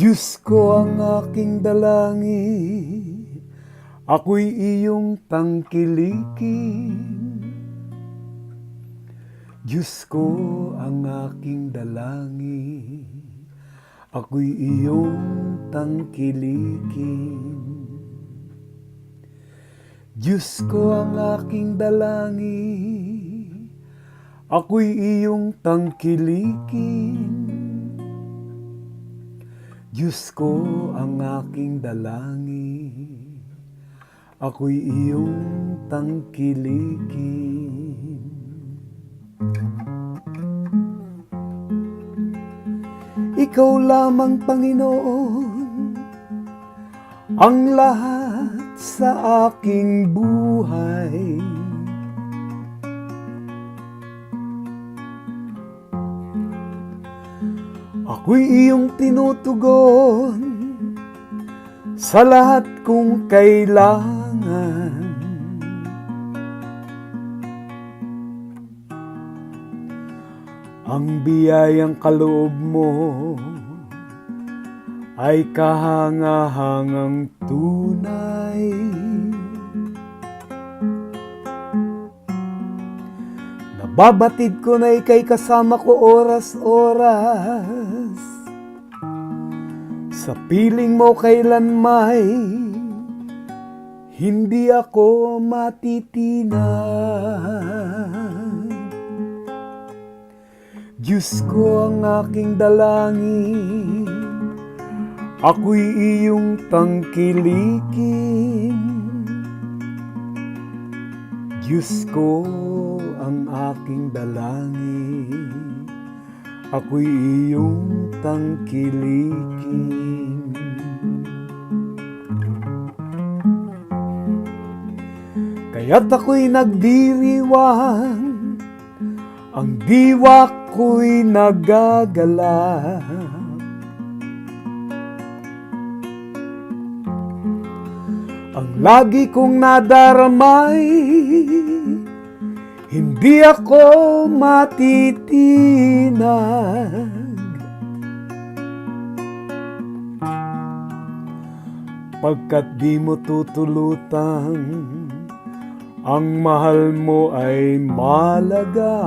Diyos ko ang aking dalangin, ako'y iyong tangkilikin. Diyos ko ang aking dalangin, ako'y iyong tangkilikin. Diyos ko ang aking dalangin, ako'y iyong tangkilikin. Diyos ko ang aking dalangin, ako'y iyong tangkilikin. Ikaw lamang, Panginoon, ang lahat sa aking buhay. Ako'y iyong tinutugon sa lahat kong kailangan. Ang biyayang kaloob mo ay kahangahangang tunay. Nababatid ko na ikay kasama ko oras-oras Sa piling mo kailan may Hindi ako matitinag Diyos ko ang aking dalangin Ako'y iyong tangkilikin Diyos ko ang aking dalangin. Ako'y iyong tangkilikin. Kaya't ako'y nagdiriwang Ang diwa ko'y nagagala Ang lagi kong nadaramay Hindi ako matitinag. Pagkat di mo tutulutan Ang mahal mo ay malaga.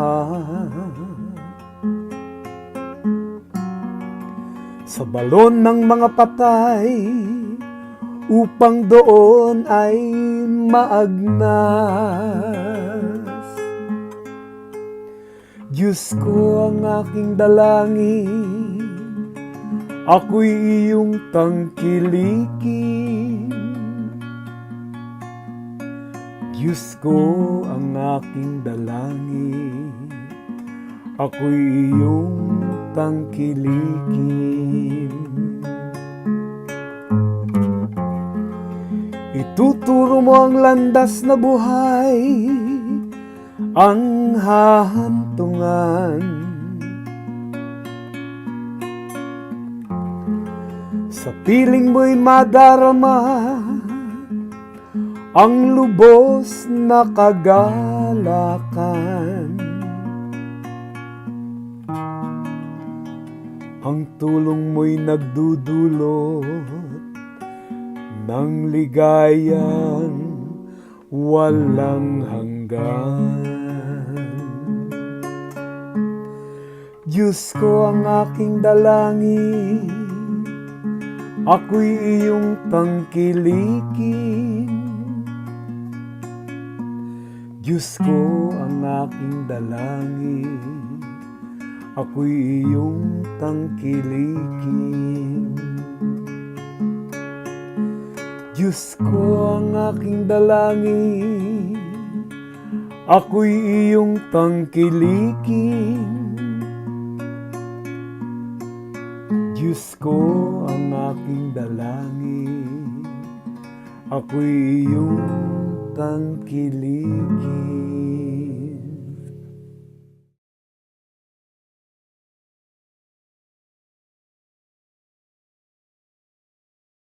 Sa balon ng mga patay upang doon ay maagnas. Diyos ko ang aking dalangin, ako'y iyong tangkilikin. Diyos ko ang aking dalangin, ako'y iyong tangkilikin. Ituturo mo ang landas na buhay, ang hahantungan. Sa piling mo'y madarama, ang lubos na kagalakan. Ang tulong mo'y nagdudulot ng ligayang walang hanggan. Diyos ko ang aking dalangin, ako'y iyong tangkilikin. Diyos ko ang aking dalangin, ako'y iyong tangkilikin. Diyos ko ang aking dalangin, ako'y iyong tangkilikin. Diyos ko ang aking dalangin, ako'y iyong tangkilikin.